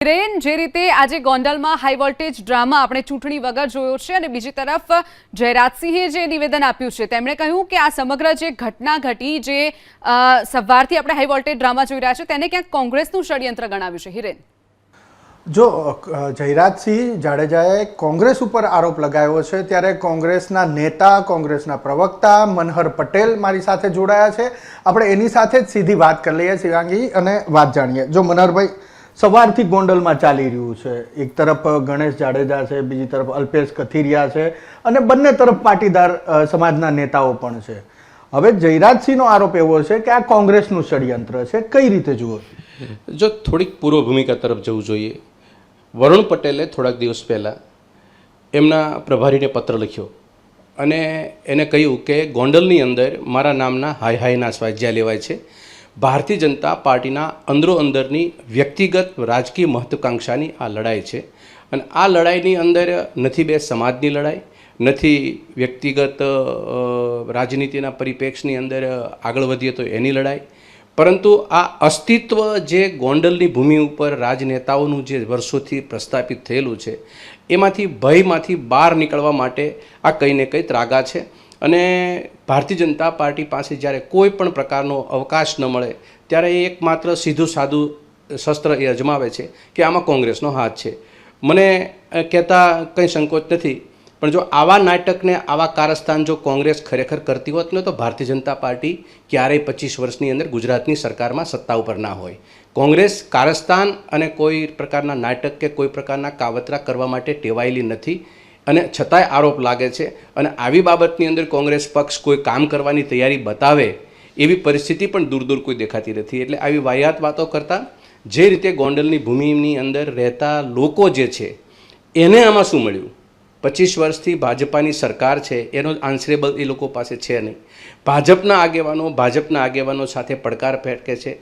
Train જે રીતે આજે ગોંડલમાં હાઈ વોલ્ટેજ ડ્રામા આપણે ચૂંટણી વગર જોયો છે અને બીજી તરફ, જયરાજસિંહે જે નિવેદન આપ્યું છે, તેમણે કહ્યું કે આ સમગ્ર જે ઘટના ઘટી જે સવારથી આપણે હાઈ વોલ્ટેજ ડ્રામા જોઈ રહ્યા છે, તેને ક્યાંક કોંગ્રેસનું ષડયંત્ર ગણાવ્યું છે. હિરેન. જો જયરાજસિંહ જાડેજાએ કોંગ્રેસ ઉપર આરોપ લગાવ્યો છે, ત્યારે કોંગ્રેસના નેતા, કોંગ્રેસના પ્રવક્તા મનહર પટેલ મારી સાથે જોડાયા છે. આપણે એની સાથે જ સીધી વાત કરી લઈએ, શિવાંગી, અને વાત જાણીએ. જો મનહરભાઈ સવારથી ગોંડલમાં ચાલી રહ્યું છે. એક તરફ ગણેશ જાડેજા છે, બીજી તરફ અલ્પેશ કથિરિયા છે અને બંને તરફ પાટીદાર સમાજના નેતાઓ પણ છે. હવે જયરાજસિંહનો આરોપ એવો છે કે આ કોંગ્રેસનું ષડયંત્ર છે. કઈ રીતે જુઓ? જો થોડીક પૂર્વ ભૂમિકા તરફ જવું જોઈએ. વરુણ પટેલે થોડાક દિવસ પહેલાં એમના પ્રભારીને પત્ર લખ્યો અને એને કહ્યું કે ગોંડલની અંદર મારા નામના હાય હાયના સ્વાધ્યાય લેવાય છે. ભારતીય જનતા પાર્ટીના અંદરો અંદરની વ્યક્તિગત રાજકીય મહત્વાકાંક્ષાની આ લડાઈ છે. અને આ લડાઈની અંદર નથી બે સમાજની લડાઈ, નથી વ્યક્તિગત રાજનીતિના પરિપ્રેક્ષની અંદર આગળ વધીએ તો એની લડાઈ. પરંતુ આ અસ્તિત્વ જે ગોંડલની ભૂમિ ઉપર રાજનેતાઓનું જે વર્ષોથી પ્રસ્થાપિત થયેલું છે, એમાંથી ભયમાંથી બહાર નીકળવા માટે આ કંઈ ને કંઈ ત્રાગા છે. અને ભારતીય જનતા પાર્ટી પાસે જ્યારે કોઈ પણ પ્રકારનો અવકાશ ન મળે, ત્યારે એ એકમાત્ર સીધું સાદું શસ્ત્ર એ અજમાવે છે કે આમાં કોંગ્રેસનો હાથ છે. મને કહેતા કંઈ સંકોચ નથી, પણ જો આવા નાટકને, આવા કારસ્તાન જો કોંગ્રેસ ખરેખર કરતી હોત, ને તો ભારતીય જનતા પાર્ટી ક્યારેય પચીસ વર્ષની અંદર ગુજરાતની સરકારમાં સત્તા ઉપર ના હોય. કોંગ્રેસ કારસ્તાન અને કોઈ પ્રકારના નાટક કે કોઈ પ્રકારના કાવતરા કરવા માટે ટેવાયેલી નથી. અને છતાંય આરોપ લાગે છે અને આવી બાબતની અંદર કોંગ્રેસ પક્ષ કોઈ કામ કરવાની તૈયારી બતાવે, એવી પરિસ્થિતિ પણ દૂર દૂર કોઈ દેખાતી નથી. એટલે આવી વાહિયાત વાતો કરતાં જે રીતે ગોંડલની ભૂમિની અંદર રહેતા લોકો જે છે, એને આમાં શું મળ્યું? પચીસ વર્ષથી ભાજપાની સરકાર છે, એનો આન્સરેબલ એ લોકો પાસે છે નહીં. ભાજપના આગેવાનો ભાજપના આગેવાનો સાથે પડકાર ફેંકે છે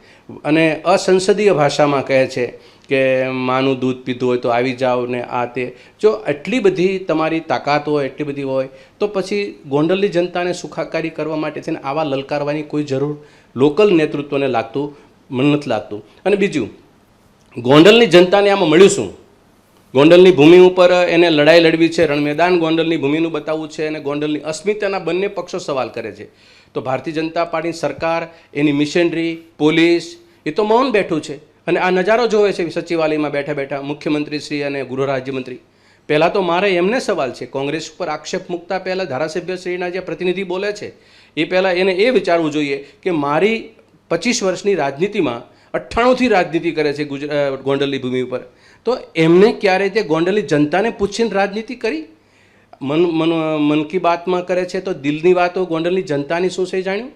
અને અસંસદીય ભાષામાં કહે છે કે, માનું દૂધ પીધું હોય તો આવી જાઓ ને આ તે. જો એટલી બધી તમારી તાકાત હોય, એટલી બધી હોય, તો પછી ગોંડલની જનતાને સુખાકારી કરવા માટે છે ને આવા લલકારવાની કોઈ જરૂર લોકલ નેતૃત્વને લાગતું નથી લાગતું. અને બીજું, ગોંડલની જનતાને આમાં મળ્યું શું? ગોંડલની ભૂમિ ઉપર એને લડાઈ લડવી છે, રણમેદાન ગોંડલની ભૂમિનું બતાવવું છે અને ગોંડલની અસ્મિતાના બંને પક્ષો સવાલ કરે છે. તો ભારતીય જનતા પાર્ટી સરકાર, એની મિશનરી, પોલીસ, એ તો મૌન બેઠું છે. અને આ નજારો જોવે છે સચિવાલયમાં બેઠા બેઠા મુખ્યમંત્રી શ્રી અને ગૃહ રાજ્યમંત્રી. પહેલાં તો મારે એમને સવાલ છે, કોંગ્રેસ ઉપર આક્ષેપ મૂકતા પહેલાં ધારાસભ્યશ્રીના જે પ્રતિનિધિ બોલે છે, એ પહેલાં એને એ વિચારવું જોઈએ કે મારી પચીસ વર્ષની રાજનીતિમાં અઠ્ઠાણુંથી રાજનીતિ કરે છે ગુજરાત ગોંડલની ભૂમિ ઉપર. તો એમને ક્યારે તે ગોંડલી જનતાને પૂછીને રાજનીતિ કરી? મન મન મન કી બાતમાં કરે છે તો દિલની વાતો ગોંડલની જનતાની શું છે જાણ્યું?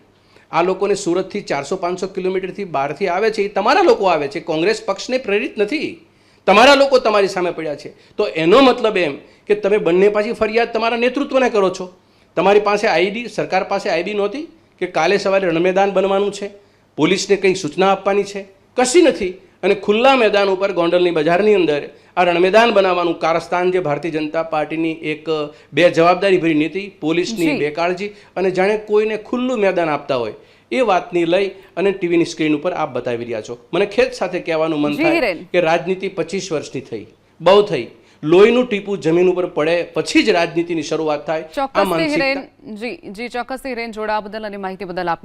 આ લોકોને સુરતથી ચારસો પાંચસો કિલોમીટરથી બહારથી આવે છે, એ તમારા લોકો આવે છે. કોંગ્રેસ પક્ષને પ્રેરિત નથી. તમારા લોકો તમારી સામે પડ્યા છે. તો એનો મતલબ એમ કે તમે બંને પાછી ફરિયાદ તમારા નેતૃત્વને કરો છો. તમારી પાસે આઈડી, સરકાર પાસે આઈડી નહોતી કે કાલે સવારે રણમેદાન બનવાનું છે. પોલીસને કંઈ સૂચના આપવાની છે? કશી નથી. અને ખુલ્લા મેદાન ઉપર ગોંડલની બજારની અંદર આ રણમેદાન બનાવવાનું કારસ્તાન જે ભારતીય જનતા પાર્ટીની એક બે જવાબદારીભરી નીતિ પોલીસની બેકાળજી અને જાણે કોઈને ખુલ્લું મેદાન આપતા હોય એ વાતની લઈ અને ટીવીની સ્ક્રીન ઉપર આપ બતાવી રહ્યા છો. મને ખેદ સાથે કહેવાનું મન થાય કે રાજનીતિ પચીસ વર્ષની થઈ બહુ થઈ. લોહીનું ટીપું જમીન ઉપર પડે પછી જ રાજનીતિની શરૂઆત થાય. આ જી જી ચોક્કસ હિરેન જોડાવા બદલ અને માહિતી બદલ આપ